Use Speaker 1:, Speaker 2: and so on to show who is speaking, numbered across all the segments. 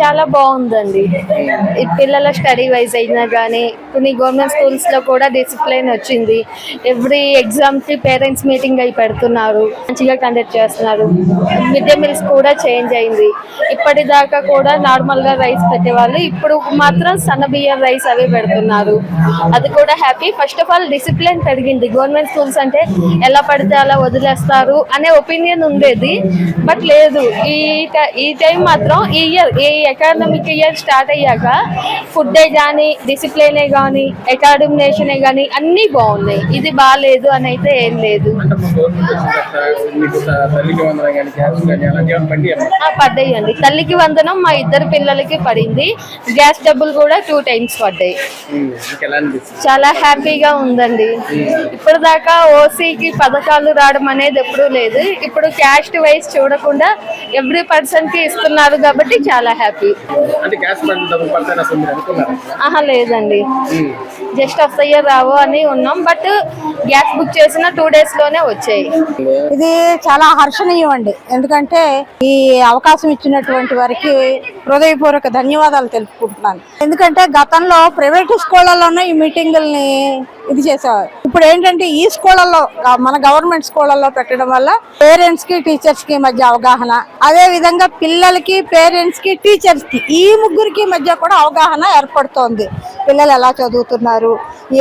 Speaker 1: చాలా బాగుందండి. ఈ పిల్లల స్టడీ వైజ్ అయినా కానీ కొన్ని గవర్నమెంట్ స్కూల్స్లో కూడా డిసిప్లిన్ వచ్చింది. ఎవ్రీ ఎగ్జామ్కి పేరెంట్స్ మీటింగ్ అయి పెడుతున్నారు. మంచిగా కండక్ట్ చేస్తున్నారు. మిడ్ డే మీల్స్ కూడా చేంజ్ అయింది. ఇప్పటిదాకా కూడా నార్మల్గా రైస్ పెట్టేవాళ్ళు. ఇప్పుడు మాత్రం సన్న బియ్యం రైస్ అవి పెడుతున్నారు. అది కూడా happy. First of all discipline పెరిగింది. గవర్నమెంట్ స్కూల్స్ అంటే ఎలా పడితే అలా వదిలేస్తారు అనే ఒపీనియన్ ఉండేది. బట్ లేదు. ఈ ఈ టైం మాత్రం ఈ ఇయర్ ఏ అకాడమిక్ ఇయర్ స్టార్ట్ అయ్యాక ఫుడ్ కానీ డిసిప్లినే కానీ అకాడమినేషనే కానీ అన్నీ బాగున్నాయి. ఇది బాగాలేదు అని అయితే ఏం లేదు. పడ్డాయండి. తల్లికి వందనం మా ఇద్దరు పిల్లలకి పడింది. గ్యాస్ డబ్బులు కూడా టూ టైమ్స్ పడ్డాయి. చాలా హ్యాపీగా ఉందండి. ఇప్పుడు దాకా ఓసీకి పథకాలు రావడం అనేది ఎప్పుడూ లేదు. ఇప్పుడు క్యాస్ట్ వైజ్ చూడకుండా ఎవ్రీ పర్సన్కి ఇస్తున్నారు కాబట్టి చాలా హ్యాపీ.
Speaker 2: అంటే గ్యాస్
Speaker 1: ఆహా లేదండి. జస్ట్ వస్తాయో రావో అని ఉన్నాం బట్ గ్యాస్ బుక్ చేసిన టూ డేస్లోనే వచ్చాయి.
Speaker 3: ఇది చాలా హర్షణీయం అండి. ఎందుకంటే ఈ అవకాశం ఇచ్చినటువంటి వారికి హృదయపూర్వక ధన్యవాదాలు తెలుపుకుంటున్నాను. ఎందుకంటే గతంలో ప్రైవేట్ స్కూళ్ళలోనే ఈ మీటింగుల్ని ఇది చేసేవారు. ఇప్పుడు ఏంటంటే ఈ స్కూళ్ళల్లో మన గవర్నమెంట్ స్కూళ్ళల్లో పెట్టడం వల్ల పేరెంట్స్కి టీచర్స్కి మధ్య అవగాహన అదే విధంగా పిల్లలకి పేరెంట్స్కి టీచర్స్కి ఈ ముగ్గురికి మధ్య కూడా అవగాహన ఏర్పడుతోంది. పిల్లలు ఎలా చదువుతున్నారు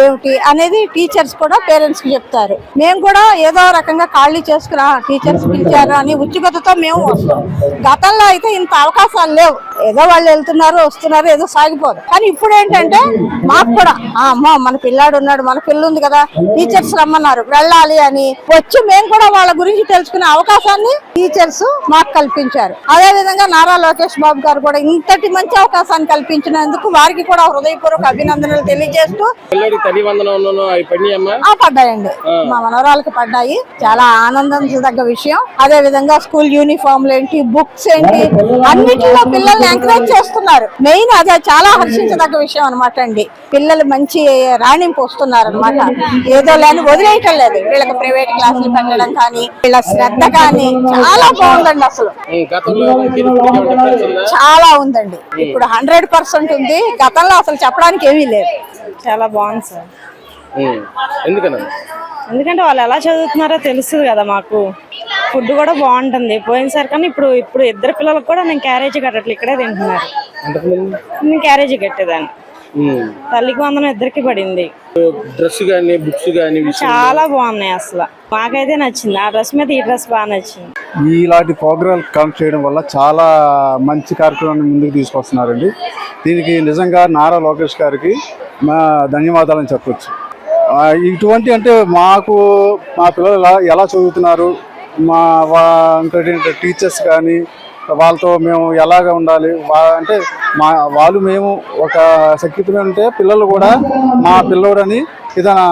Speaker 3: ఏమిటి అనేది టీచర్స్ కూడా పేరెంట్స్కి చెప్తారు. మేము కూడా ఏదో రకంగా ఖాళీ చేసుకురా టీచర్స్ పిలిచారు అని ఉత్సుకతతో మేము వస్తాం. గతంలో అయితే ఇంత అవకాశాలు లేవు. ఏదో వాళ్ళు వెళ్తున్నారు వస్తున్నారు ఏదో సాగిపోదు. కానీ ఇప్పుడు ఏంటంటే మాకు కూడా "ఆ, అమ్మో మన పిల్లాడు ఉన్నాడు మన పిల్ల ఉంది కదా టీచర్స్ రమ్మన్నారు వెళ్ళాలి అని వచ్చి మేము కూడా వాళ్ళ గురించి తెలుసుకునే అవకాశాన్ని టీచర్స్ మాకు కల్పించారు. అదే విధంగా నారా లోకేష్ బాబు గారు కూడా ఇంతటి మంచి అవకాశాన్ని కల్పించినందుకు వారికి కూడా హృదయపూర్వక అభినందనలు తెలియజేస్తూ పడ్డాయండి. మా మనవరాలకి పడ్డాయి. చాలా ఆనందించదగ్గ విషయం. అదే విధంగా స్కూల్ యూనిఫామ్లు ఏంటి బుక్స్ ఏంటి అన్నిటిలో పిల్లల్ని ఎంకరేజ్ చేస్తున్నారు. మెయిన్ అదే చాలా హర్షించదగ్గ విషయం అనమాట అండి. పిల్లలు మంచి రాణింపు వస్తున్నారు అనమాట ఏదో లేని వదిలేయటం లేదు. వీళ్ళకి ప్రైవేట్ క్లాసులు పెట్టడం కానీ వీళ్ళ శ్రద్ధ కానీ చాలా బాగుందండి అసలు? చాలా ఉందండి. ఇప్పుడు హండ్రెడ్ పర్సెంట్ ఉంది. గతంలో అసలు చెప్పడానికి ఏమీ లేదు.
Speaker 4: చాలా బాగుంది సార్.
Speaker 2: ఎందుకన్నా?
Speaker 4: ఎందుకంటే వాళ్ళు ఎలా చదువుతున్నారో తెలుస్తుంది కదా మాకు. ఫుడ్ కూడా బాగుంటుంది. పోయినసారి కానీ ఇప్పుడు ఇప్పుడు ఇద్దరు పిల్లలకు కూడా నేను క్యారేజీ కట్టట్లు ఇక్కడే తింటున్నారు. నేను క్యారేజీ కట్టేదాన్ని.
Speaker 2: ఉమ్,
Speaker 4: తల్లికి వందనం ఇద్దరికి పడింది.
Speaker 2: డ్రెస్ కానీ బుక్స్ కానీ
Speaker 4: చాలా బాగున్నాయి అసలు. మాకైతే నచ్చింది. ఆ డ్రెస్ మీద ఈ డ్రెస్ బాగా నచ్చింది.
Speaker 5: ఇలాంటి ప్రోగ్రాం కండక్ట్ చేయడం వల్ల చాలా మంచి కార్యక్రమాన్ని ముందుకు తీసుకొస్తున్నారండి. దీనికి నిజంగా నారా లోకేష్ గారికి మా ధన్యవాదాలని చెప్పొచ్చు. ఇటువంటి అంటే మాకు మా పిల్లలు ఎలా చదువుతున్నారు? మా వా టీచర్స్ కానీ వాళ్ళతో మేము ఎలాగ ఉండాలి? వా అంటే మా వాళ్ళు మేము ఒక శక్తితో ఉంటే పిల్లలు కూడా మా పిల్లోడని ఏదైనా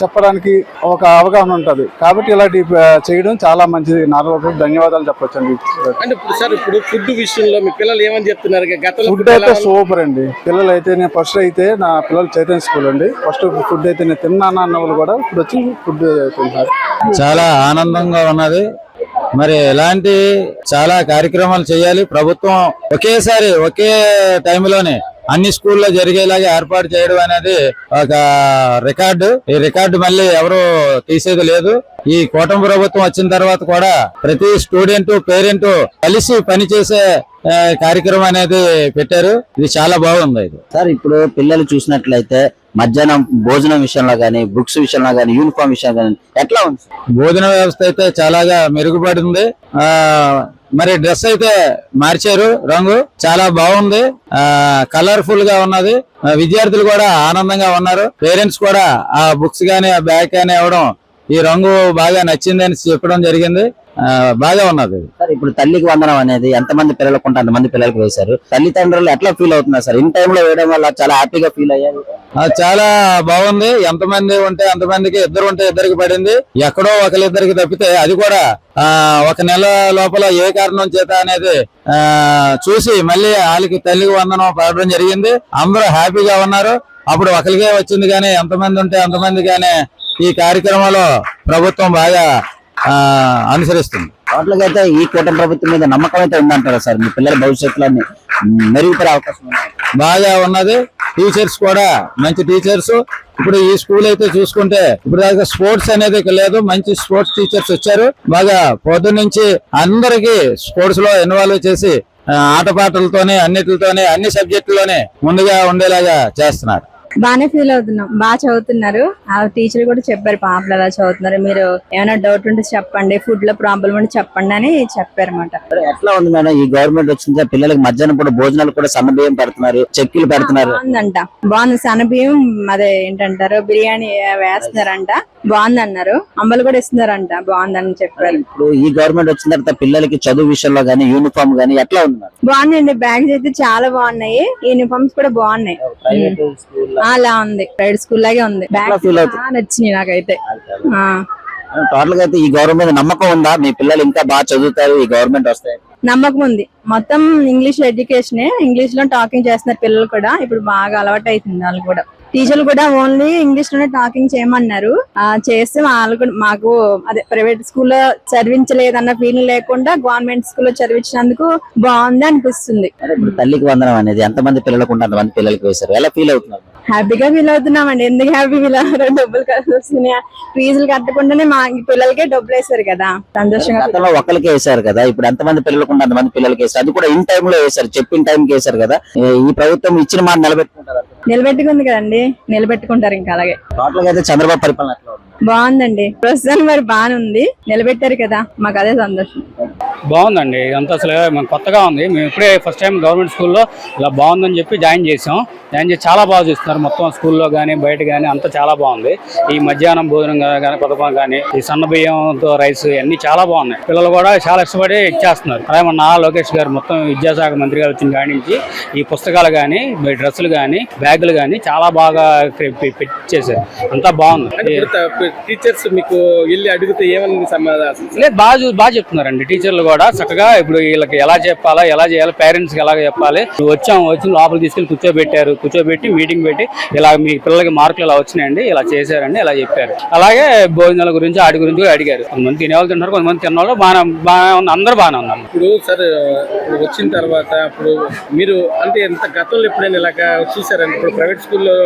Speaker 5: చెప్పడానికి ఒక అవగాహన ఉంటుంది. కాబట్టి ఇలాంటి చేయడం చాలా మంచిది. నాలుగు ధన్యవాదాలు చెప్పొచ్చండి.
Speaker 2: అంటే ఇప్పుడు సార్ ఇప్పుడు ఫుడ్ విషయంలో మీ పిల్లలు ఏమని చెప్తున్నారు? గతంలో
Speaker 5: ఫుడ్ అయితే? సూపర్ అండి. పిల్లలు అయితే నేను ఫస్ట్ అయితే నా పిల్లలు చైతన్య స్కూల్ అండి. ఫస్ట్ ఫుడ్ అయితే నేను తిన్నాను అన్న వాళ్ళు కూడా ఇప్పుడు వచ్చి ఫుడ్ తింటారు
Speaker 6: చాలా ఆనందంగా ఉన్నది. మరి ఇలాంటి చాలా కార్యక్రమాలు చేయాలి. ప్రభుత్వం ఒకేసారి ఒకే టైంలోనే అన్ని స్కూల్లో జరిగేలాగా ఏర్పాటు చేయడం అనేది ఒక రికార్డు. ఈ రికార్డు మళ్ళీ ఎవరు తీసేది లేదు. ఈ కూటమి ప్రభుత్వం వచ్చిన తర్వాత కూడా ప్రతి స్టూడెంట్ పేరెంట్ కలిసి పనిచేసే కార్యక్రమం అనేది పెట్టారు. ఇది చాలా బాగుంది ఇది.
Speaker 7: సార్ ఇప్పుడు పిల్లలు చూసినట్లయితే మధ్యాహ్నం భోజనం విషయంలో కానీ బుక్స్ విషయంలో కానీ యూనిఫామ్ విషయంలో కానీ ఎట్లా ఉంది?
Speaker 6: భోజన వ్యవస్థ అయితే చాలాగా మెరుగుపడింది. ఆ మరి డ్రెస్ అయితే మార్చారు. రంగు చాలా బాగుంది. ఆ కలర్ఫుల్గా ఉన్నది. ఆ, విద్యార్థులు కూడా ఆనందంగా ఉన్నారు. పేరెంట్స్ కూడా ఆ బుక్స్ గానీ ఆ బ్యాగ్ కానీ ఇవ్వడం ఈ రంగు బాగా నచ్చిందని చెప్పడం జరిగింది. బాగా ఉన్నది.
Speaker 7: సార్ ఇప్పుడు తల్లికి వందనం అనేది ఎంతమంది పిల్లలకు ఉంటే అంతమంది పిల్లలకు వేశారు. తల్లిదండ్రులు ఎట్లా ఫీల్ అవుతున్నారు సార్? ఇన్ టైంలో వేయడం వల్ల చాలా హ్యాపీగా ఫీల్ అయ్యారు.
Speaker 6: చాలా బాగుంది. ఎంతమంది ఉంటే అంతమందికి ఇద్దరు ఉంటే ఇద్దరికి పడింది. ఎక్కడో ఒకరిద్దరికి తప్పితే అది కూడా ఆ ఒక నెల లోపల ఏ కారణం చేత అనేది ఆ చూసి మళ్ళీ వాళ్ళకి తల్లికి వందనం పడడం జరిగింది. అందరూ హ్యాపీగా ఉన్నారు. అప్పుడు ఒకరికే వచ్చింది కానీ ఎంతమంది ఉంటే అంతమంది కానీ ఈ కార్యక్రమంలో ప్రభుత్వం బాగా అనుసరిస్తుంది.
Speaker 7: అయితే ఈ కూటమి ప్రభుత్వం మీద నమ్మకం అయితే ఉందంటారా సార్? మీ పిల్లల భవిష్యత్తులో మెరుగుపడే అవకాశం ఉంది?
Speaker 6: బాగా ఉన్నది. టీచర్స్ కూడా మంచి టీచర్స్ ఇప్పుడు ఈ స్కూల్ అయితే చూసుకుంటే ఇప్పుడు దాకా స్పోర్ట్స్ అనేది లేదు. మంచి స్పోర్ట్స్ టీచర్స్ వచ్చారు. బాగా పొద్దు నుంచి అందరికి స్పోర్ట్స్లో ఇన్వాల్వ్ చేసి ఆటపాటలతోనే అన్నిటితోనే అన్ని సబ్జెక్టులోనే ముందుగా ఉండేలాగా చేస్తున్నారు.
Speaker 8: బాగానే ఫీల్ అవుతున్నాం. బాగా చదువుతున్నారు. ఆ టీచర్ కూడా చెప్పారు పాపలు ఎలా చదువుతున్నారు. మీరు ఏమైనా డౌట్ ఉంటే చెప్పండి. ఫుడ్లో ప్రాబ్లం ఉంటే చెప్పండి అని చెప్పారు అనమాట
Speaker 7: ఎట్లా ఉంది మేడం? ఈ గవర్నమెంట్ వచ్చిన పిల్లలకి మధ్యాహ్నం పూట భోజనాలు కూడా సన్నబియ్యం పెడుతున్నారు చెక్కులు పెడుతున్నారు.
Speaker 8: బాగుందంట. బాగుంది. సన్నబియ్యం అదే ఏంటంటారు బిర్యానీ వేస్తున్నారంట. బాగుంది అన్నారు అమ్మలు కూడా ఇస్తున్నారంట. బాగుందని చెప్పారు.
Speaker 7: ఇప్పుడు ఈ గవర్నమెంట్ వచ్చిన తర్వాత పిల్లలకి చదువు విషయంలో గానీ యూనిఫామ్ గానీ ఎట్లా ఉంది
Speaker 8: బాగుందండి. బ్యాగ్స్ అయితే చాలా బాగున్నాయి. యూనిఫామ్స్ కూడా బాగున్నాయి.
Speaker 7: ప్రైవేట్ స్కూల్
Speaker 8: ఆ, అలా ఉంది. ప్రైవేట్ స్కూల్ లాగే ఉంది. నచ్చినాయి నాకైతే. ఆ.
Speaker 7: టోటల్గా అయితే ఈ గవర్నమెంట్ నమ్మకం ఉందా? మీ పిల్లలు ఇంకా బాగా చదువుతారు ఈ గవర్నమెంట్ వస్తే?
Speaker 8: నమ్మకం ఉంది. మొత్తం ఇంగ్లీష్ ఎడ్యుకేషన్ ఇంగ్లీష్లో టాకింగ్ చేస్తున్నారు పిల్లలు కూడా ఇప్పుడు బాగా అలవాటు అవుతుంది వాళ్ళు కూడా. టీచర్లు కూడా ఓన్లీ ఇంగ్లీష్లోనే టాకింగ్ చేయమన్నారు. ఆ, చేస్తే వాళ్ళు కూడా మాకు అదే ప్రైవేట్ స్కూల్లో చదివించలేదన్న ఫీలింగ్ లేకుండా గవర్నమెంట్ స్కూల్లో చదివించినందుకు బాగుంది అనిపిస్తుంది.
Speaker 7: తల్లికి వందనం అనేది ఎంతమంది పిల్లలకు అంతమంది పిల్లలకి వేశారు? ఎలా ఫీల్ అవుతున్నారు?
Speaker 8: హ్యాపీగా ఫీల్ అవుతున్నామండి. ఎందుకు హ్యాపీ ఫీల్ అవుతారు డబ్బులు వస్తున్నాయి. ఫీజులు కట్టకుండానే మా పిల్లలకే డబ్బులు వేశారు కదా. సంతోషంగా
Speaker 7: గతంలో ఒక్కరికి వేశారు కదా. ఇప్పుడు ఎంతమంది పిల్లలకు అంతమంది పిల్లలకి వేశారు? అది కూడా ఇన్ టైం లో వేశారు. చెప్పిన టైం కి వేశారు కదా. ఈ ప్రభుత్వం ఇచ్చిన మాట నిలబెట్టుకుంటారు?
Speaker 8: నిలబెట్టుకుంది కదండి. నిలబెట్టుకుంటారు ఇంకా అలాగే.
Speaker 7: టోటల్గా అయితే చంద్రబాబు పరిపాలన
Speaker 8: బాగుందండి. ప్రస్తుతానికి మరి బాగానే ఉంది. నిలబెట్టారు కదా మాకు అదే సంతోషం.
Speaker 9: బాగుందండి. ఇదంతా అసలు మనకు కొత్తగా ఉంది. మేము ఇప్పుడే ఫస్ట్ టైం గవర్నమెంట్ స్కూల్లో ఇలా బాగుందని చెప్పి జాయిన్ చేసాం. జాయిన్ చేసి చాలా బాగా చూస్తున్నారు. మొత్తం స్కూల్లో కానీ బయట కానీ అంతా చాలా బాగుంది. ఈ మధ్యాహ్నం భోజనం కానీ పథకం కానీ ఈ సన్న బియ్యంతో రైస్ అన్ని చాలా బాగున్నాయి. పిల్లలు కూడా చాలా ఇష్టపడి ఇచ్చేస్తున్నారు. అలాగే మన లోకేష్ గారు మొత్తం విద్యాశాఖ మంత్రి గారు వచ్చిన కాడి నుంచి ఈ పుస్తకాలు కానీ డ్రెస్సులు కానీ బ్యాగులు కానీ చాలా బాగా పెట్టేశారు అంతా బాగుంది.
Speaker 2: టీచర్స్ మీకు వెళ్ళి అడిగితే ఏమని సమాధానం
Speaker 9: లేదు బాగా బాగా చెప్తున్నారండి టీచర్లు కూడా. చక్కగా ఇప్పుడు వీళ్ళకి ఎలా చెప్పాలా ఎలా చేయాలి పేరెంట్స్కి ఎలా చెప్పాలి. ఇప్పుడు వచ్చాం వచ్చి లోపల తీసుకెళ్ళి కూర్చోబెట్టారు. కూర్చోబెట్టి మీటింగ్ పెట్టి ఇలా మీ పిల్లలకి మార్కులు ఇలా వచ్చినాయండి ఇలా చేశారండి ఇలా చెప్పారు. అలాగే భోజనాల గురించి ఆడి గురించి కూడా అడిగారు. కొంతమంది తినేవాళ్ళు తింటారు కొంతమంది తిన్నవాళ్ళు బాగా బాగా ఉంది అందరూ బాగానే ఉన్నారు.
Speaker 2: ఇప్పుడు సార్ ఇప్పుడు వచ్చిన తర్వాత ఇప్పుడు మీరు అంటే ఎంత గతంలో ఎప్పుడైనా ఇలాగా చూసారండి? ఇప్పుడు ప్రైవేట్ స్కూల్లో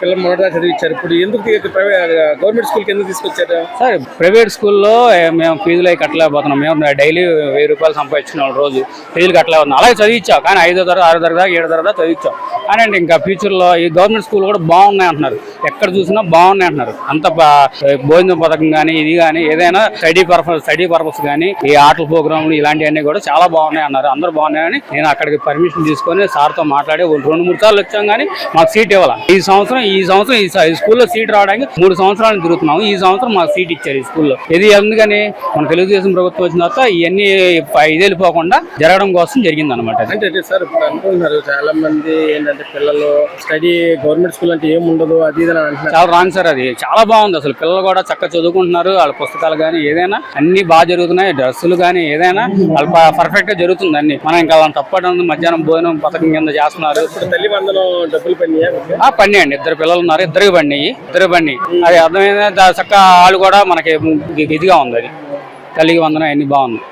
Speaker 2: పిల్లలు మొదట చదివించారు. ఇప్పుడు ఎందుకు ప్రైవేట్ గవర్నమెంట్ స్కూల్కి ఎందుకు తీసుకొచ్చారు?
Speaker 9: సార్ ప్రైవేట్ స్కూల్లో మేము ఫీజులు అవి కట్టలేకపోతున్నాం. మేము డైలీ వెయ్యి రూపాయలు సంపాదించిన రోజు. ఫీజులు కట్టలేకపోతున్నాం. అలాగే చదివించాం కానీ ఐదో తరగతి ఆరో తరగతి ఏడో తరగతి చదివించాం కానీ అండి ఇంకా ఫ్యూచర్లో ఈ గవర్నమెంట్ స్కూల్ కూడా బాగున్నాయి అంటున్నారు. ఎక్కడ చూసినా బాగున్నాయి అంటున్నారు. అంత భోజనం భోజన పథకం కానీ ఇది కానీ ఏదైనా స్టడీ పర్పస్ స్టడీ పర్పస్ కానీ ఈ ఆటల ప్రోగ్రాంలు ఇలాంటివన్నీ కూడా చాలా బాగున్నాయి అన్నారు. అందరూ బాగున్నాయని నేను అక్కడికి పర్మిషన్ తీసుకొని సార్తో మాట్లాడి రెండు మూడు సార్లు వచ్చాం కానీ మాకు సీట్ ఇవ్వాలి. ఈ సంవత్సరం ఈ సంవత్సరం ఈ ఈ స్కూల్లో సీట్ రావడానికి మూడు సంవత్సరాలు తిరుగుతున్నాము. ఈ సంవత్సరం మాకు సీట్ ఇచ్చారు ఈ స్కూల్లో. ఇది ఎందుకని మన తెలుగుదేశం ప్రభుత్వం వచ్చిన తర్వాత ఇవన్నీ ఇది వెళ్ళిపోకుండా జరగడం కోసం జరిగింది అనమాట
Speaker 2: అంటే సార్ ఇప్పుడు అనుకుంటున్నారు చాలా మంది ఏంటంటే పిల్లలు స్టడీ గవర్నమెంట్ స్కూల్ అంటే ఏముండదు అది ఇది అని
Speaker 9: చాలా రాంగ్ సార్ అది. చాలా బాగుంది అసలు. పిల్లలు కూడా చక్కగా చదువుకుంటున్నారు. వాళ్ళ పుస్తకాలు కానీ ఏదైనా అన్ని బాగా జరుగుతున్నాయి. డ్రెస్సులు కానీ ఏదైనా వాళ్ళు పర్ఫెక్ట్గా జరుగుతుంది అన్ని. మనం ఇంకా వాళ్ళని తప్పడం మధ్యాహ్నం భోజనం పథకం కింద చేస్తున్నారు.
Speaker 2: తల్లి వందనం డబ్బులు పడినాయా?
Speaker 9: ఆ పండి అండి ఇద్దరు పిల్లలు ఉన్నారు. ఇద్దరికి పండి ఇద్దరు పండి అది అర్థమైంది చక్కగా వాళ్ళు కూడా మనకి ఇదిగా ఉంది అది. తల్లికి వందనం అన్ని బాగుంది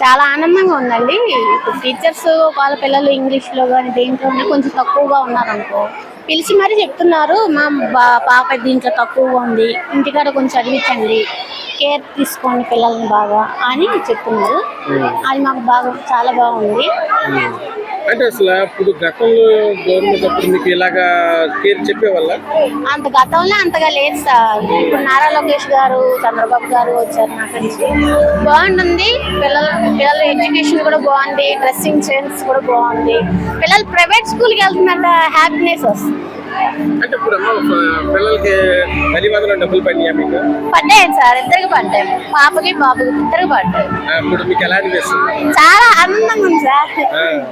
Speaker 10: చాలా ఆనందంగా ఉందండి. ఇప్పుడు టీచర్స్ వాళ్ళ పిల్లలు ఇంగ్లీష్లో కానీ దేంట్లోనే కొంచెం తక్కువగా ఉన్నారనుకో పిలిచి మరీ చెప్తున్నారు మా బా- పాప దీంట్లో తక్కువగా ఉంది ఇంటికాడ కొంచెం చదివించండి కేర్ తీసుకోండి పిల్లల్ని బాగా అని చెప్తున్నారు. అది మాకు బాగా చాలా బాగుంది.
Speaker 2: అంటే అసలు ఇప్పుడు గతంలో గవర్నమెంట్ అప్పుడు మీకు ఇలాగా కేర్ చెప్పేవాళ్ళ?
Speaker 10: అంత గతంలో అంతగా లేదు సార్. ఇప్పుడు నారా లోకేష్ గారు చంద్రబాబు గారు వచ్చారు నాకు బాగుంటుంది. పిల్లల పిల్లల ఎడ్యుకేషన్ కూడా బాగుంది. డ్రెస్సింగ్ సెన్స్ కూడా బాగుంది. పిల్లలు ప్రైవేట్ స్కూల్కి వెళ్తున్నంత హ్యాపీనెస్ వస్తుంది.
Speaker 2: అంటే ఇప్పుడు పిల్లలకి వందనం డబ్బులు పడినాయా మీకు?
Speaker 10: పడ్డాయి సార్ ఇద్దరికి పడ్డాయి. పాపకి బాబుకి ఇద్దరికి పడ్డాయి.
Speaker 2: ఇప్పుడు మీకు ఎలా అనిపిస్తుంది?
Speaker 10: చాలా ఆనందంగా ఉంది సార్.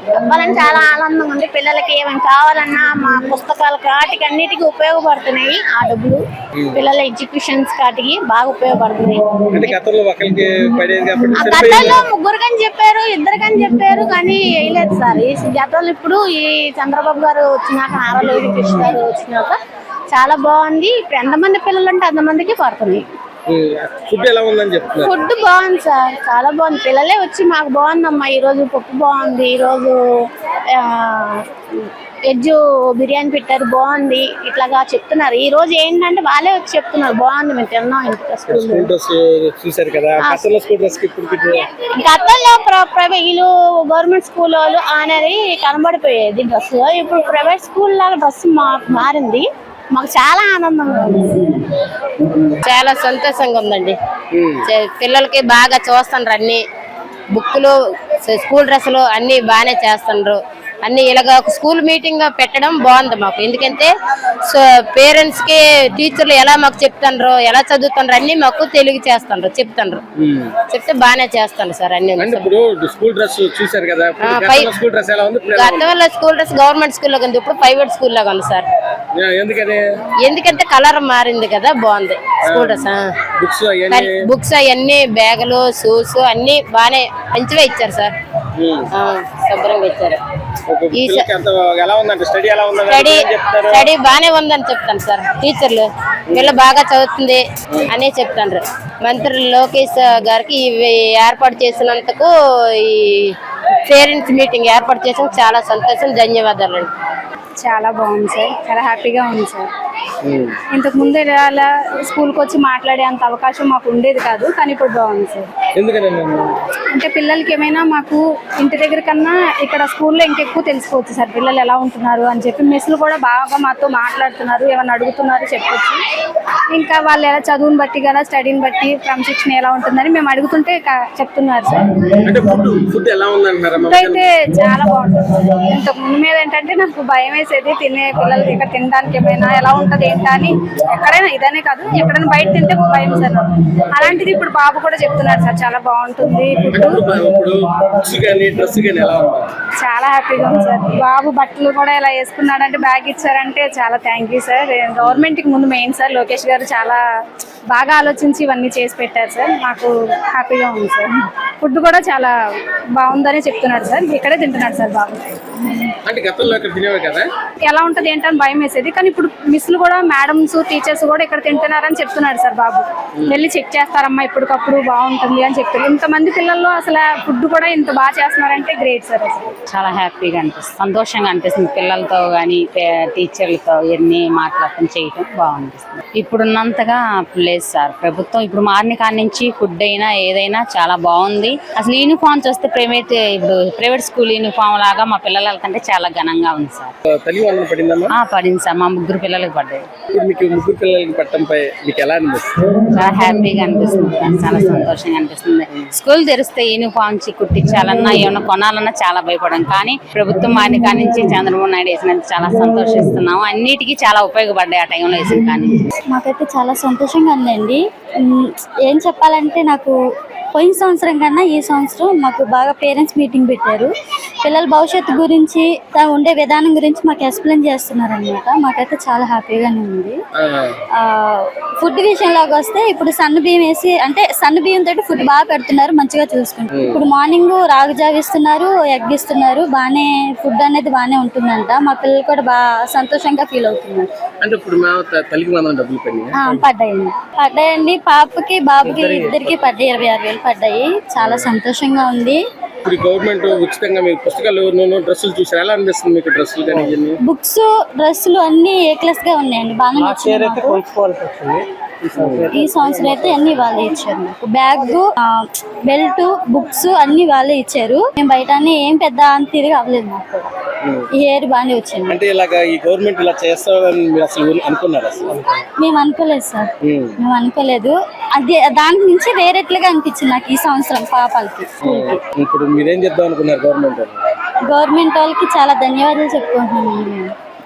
Speaker 10: చెప్పాలని చాలా ఆనందంగా ఉంది. పిల్లలకి ఏమైనా కావాలన్నా మా పుస్తకాల కాటికి అన్నిటికీ ఉపయోగపడుతున్నాయి ఆ డబ్బులు. పిల్లల ఎడ్యుకేషన్స్ కాటికి బాగా ఉపయోగపడుతున్నాయి.
Speaker 2: అంటే గతంలో ఒకరికి పడేది కాబట్టి
Speaker 10: గతంలో చెప్పారు ఇద్దరు కని చెప్పారు కానీ వేయలేదు సార్. ఈ గతంలో ఇప్పుడు ఈ చంద్రబాబు గారు వచ్చినాక నారా లోకేష్ వచ్చినాక చాలా బాగుంది. ఇప్పుడు ఎంతమంది పిల్లలు ఉంటే అంతమందికి పడుతున్నాయి
Speaker 2: ఫుడ్ ఎలా ఉందని చెప్తున్నారు?
Speaker 10: ఫుడ్ బాగుంది సార్. చాలా బాగుంది. పిల్లలే వచ్చి మాకు బాగుందమ్మా. ఈరోజు పప్పు బాగుంది. ఈరోజు వెజ్ బిర్యానీ పెట్టారు బాగుంది. ఇట్లాగా చెప్తున్నారు. ఈ రోజు ఏంటంటే వాళ్ళే వచ్చి చెప్తున్నారు బాగుంది మేము తిన్నాం ఇంటికి స్కూల్
Speaker 2: గతంలో
Speaker 10: వీళ్ళు గవర్నమెంట్ స్కూల్ వాళ్ళు అనేది కనబడిపోయేది డ్రెస్. ఇప్పుడు ప్రైవేట్ స్కూల్ లాగా డ్రెస్ మాకు మారింది. మాకు చాలా ఆనందంగా ఉంది. చాలా సంతోషంగా ఉందండి. పిల్లలకి బాగా చూస్తుండ్రు అన్ని. బుక్కులు స్కూల్ డ్రెస్సులు అన్ని బాగానే చేస్తుండ్రు. అన్ని ఇలాగ స్కూల్ మీటింగ్ పెట్టడం బాగుంది మాకు. ఎందుకంటే సో పేరెంట్స్కి టీచర్లు ఎలా మాకు చెప్తుండ్రు ఎలా చదువుతుండ్రు అన్ని మాకు తెలుగు చేస్తుండ్రు చెప్తుండ్రు చెప్తే బాగానే చేస్తాను సార్ అన్ని.
Speaker 2: గతంలో స్కూల్ డ్రెస్
Speaker 10: గవర్నమెంట్ స్కూల్లో ఉంది? ఇప్పుడు ప్రైవేట్ స్కూల్లో ఉంది సార్. ఎందుకంటే కలర్ మారింది కదా బాగుంది స్కూల్ డ్రెస్
Speaker 2: బుక్స్ అవన్నీ
Speaker 10: బ్యాగులు షూస్ అన్ని బాగానే మంచిగా ఇచ్చారు సార్. శుభ్రంగా ఇచ్చారు.
Speaker 2: స్టడీ
Speaker 10: స్టడీ బాగానే ఉందని చెప్తాను సార్. టీచర్లు పిల్ల బాగా చదువుతుంది అని చెప్తాండ్రు. మంత్రి లోకేష్ గారికి ఇవి ఏర్పాటు చేసినందుకు ఈ పేరెంట్స్ మీటింగ్ ఏర్పాటు చేసిన చాలా సంతోషం ధన్యవాదాలు
Speaker 11: చాలా బాగుంది సార్. చాలా హ్యాపీగా ఉంది సార్. ఇంతకు ముందు ఇలా స్కూల్కి వచ్చి మాట్లాడే అంత అవకాశం మాకు ఉండేది కాదు కానీ ఇప్పుడు బాగుంది సార్. అంటే పిల్లలకి ఏమైనా మాకు ఇంటి దగ్గర కన్నా ఇక్కడ స్కూల్లో ఇంకెక్కువ తెలుసుకోవచ్చు సార్ పిల్లలు ఎలా ఉంటున్నారు అని చెప్పి మిస్లు కూడా బాగా మాతో మాట్లాడుతున్నారు ఏమైనా అడుగుతున్నారు చెప్పొచ్చు. ఇంకా వాళ్ళు ఎలా చదువుని బట్టి కదా స్టడీని బట్టి క్రమశిక్షణ ఎలా ఉంటుందని మేము అడుగుతుంటే చెప్తున్నారు సార్. అయితే చాలా బాగుంటుంది ఇంతకు ముందు మీద ఏంటంటే నాకు భయం వేసేది తినే పిల్లలకి ఇక్కడ తినడానికి ఏమైనా ఎలా ఉంటది ఏంటా అని ఎక్కడైనా ఇదనే కాదు ఎక్కడైనా బయట తింటే భయం సార్ నాకు. అలాంటిది ఇప్పుడు బాబు కూడా చెప్తున్నారు సార్ చాలా బాగుంటుంది ఫుడ్ చాలా హ్యాపీగా ఉంది సార్. బాబు బట్టలు కూడా ఇలా వేసుకున్నాడంటే బ్యాగ్ ఇచ్చారంటే చాలా థ్యాంక్ యూ సార్. గవర్నమెంట్కి ముందు మెయిన్ సార్ లోకేష్ గారు చాలా బాగా ఆలోచించి ఇవన్నీ చేసి పెట్టారు సార్. మాకు హ్యాపీగా ఉంది సార్. ఫుడ్ కూడా చాలా బాగుందని చెప్తున్నాడు సార్. ఇక్కడే తింటున్నాడు సార్ బాబు.
Speaker 2: అంటే గతంలో ఇక్కడ తినేవే కదా?
Speaker 11: ఎలా ఉంటది ఏంటని భయం వేసేది. కానీ ఇప్పుడు మిస్లు కూడా మేడమ్స్ టీచర్స్ కూడా ఇక్కడ తింటున్నారని చెప్తున్నాడు సార్ బాబు. వెళ్ళి చెక్ చేస్తారమ్మా ఇప్పటికప్పుడు బాగుంటుంది అని చెప్తారు ఇంతమంది పిల్లల్లో అసలు ఫుడ్ కూడా ఇంత బాగా చేస్తున్నారంటే గ్రేట్ సార్
Speaker 12: చాలా హ్యాపీగా అనిపిస్తుంది. సంతోషంగా అనిపిస్తుంది. పిల్లలతో కానీ టీచర్లతో ఇవన్నీ మాట్లాడటం చేయటం బాగుంటుంది. ఇప్పుడున్నంతగా లేదు సార్. ప్రభుత్వం ఇప్పుడు మారిన కాడి నుంచి ఫుడ్ అయినా ఏదైనా చాలా బాగుంది. అసలు యూనిఫామ్స్ వస్తే ప్రైవేట్ ఇప్పుడు ప్రైవేట్ స్కూల్ యూనిఫామ్ లాగా మా పిల్లలు వెళ్తుంటే చాలా ఘనంగా ఉంది సార్. పడింది సార్. మా ముగ్గురు పిల్లలకి పడ్డాయి.
Speaker 2: ఇప్పుడు మీకు ముగ్గురు పిల్లలకి పట్టంపై మీకు ఎలా అనిపిస్తుంది?
Speaker 12: చాలా హ్యాపీగా అనిపిస్తుంది. చాలా సంతోషంగా అనిపిస్తుంది. స్కూల్ తెరిస్తే యూనిఫామ్స్ కుట్టించాలన్నా ఏమన్నా కొనాలన్నా చాలా భయపడాం. కానీ ప్రభుత్వం మారిన కాడి నుంచి చంద్రబాబు నాయుడు వేసినందుకు చాలా సంతోషిస్తున్నాము. అన్నిటికీ చాలా ఉపయోగపడ్డాయి ఆ టైంలో వేసిన కానీ
Speaker 10: మాకైతే చాలా సంతోషంగా ఉందండి. ఏం చెప్పాలంటే నాకు పోయిన సంవత్సరం కన్నా ఈ సంవత్సరం మాకు బాగా పేరెంట్స్ మీటింగ్ పెట్టారు. పిల్లల భవిష్యత్తు గురించి తా- ఉండే విధానం గురించి మాకు ఎక్స్ప్లెయిన్ చేస్తున్నారు అనమాట మాకైతే చాలా హ్యాపీగానే ఉంది. ఫుడ్ విషయంలోకి వస్తే ఇప్పుడు సన్న బియ్యం వేసి అంటే సన్న బియ్యం తోటి ఫుడ్ బాగా పెడుతున్నారు మంచిగా చూసుకుంటారు. ఇప్పుడు మార్నింగ్ రాగు జావ ఇస్తున్నారు ఎగ్ ఇస్తున్నారు బాగానే ఫుడ్ అనేది బాగానే ఉంటుందంట. మా పిల్లలు కూడా బాగా సంతోషంగా ఫీల్ అవుతున్నారు.
Speaker 2: అంటే ఇప్పుడు
Speaker 10: పడ్డాయండి. పడ్డాయండి. పాపకి బాబుకి ఇద్దరికి పడ్డాయి ఇరవై ఆరు వేలు. పడ్డాయి. చాలా సంతోషంగా ఉంది.
Speaker 2: ఇప్పుడు గవర్నమెంట్ ఉచితంగా మీకు పుస్తకాలు నూనె డ్రెస్సులు చూసారు ఎలా అనిపిస్తుంది మీకు డ్రెస్సులు కానీ
Speaker 10: బుక్స్ డ్రెస్సులు అన్ని ఏ క్లాస్గా ఉన్నాయండి బాగా నచ్చింది. ఈ సంవత్సరం అయితే అన్ని వాళ్ళే ఇచ్చారు నాకు. బ్యాగ్ బెల్ట్ బుక్స్ అన్ని వాళ్ళే ఇచ్చారు. మేము బయట ఏం పెద్ద అని తిరిగి అవ్వలేదు నాకు కూడా. ఈ ఇయర్ బాగానే వచ్చింది.
Speaker 2: అంటే ఇలాగా ఈ గవర్నమెంట్ ఇలా చేస్తారని మీరు అసలు అనుకున్నారు అసలు
Speaker 10: మేము అనుకోలేదు సార్.
Speaker 2: ఉమ్.
Speaker 10: మేము అనుకోలేదు. అది దాని నుంచి వేరేట్లుగా అనిపించింది నాకు ఈ సంవత్సరం పాపాలకి.
Speaker 2: ఇప్పుడు మీరేం చేద్దాం అనుకున్నారు గవర్నమెంట్
Speaker 10: గవర్నమెంట్ వాళ్ళకి చాలా ధన్యవాదాలు చెప్పుకుంటున్నాను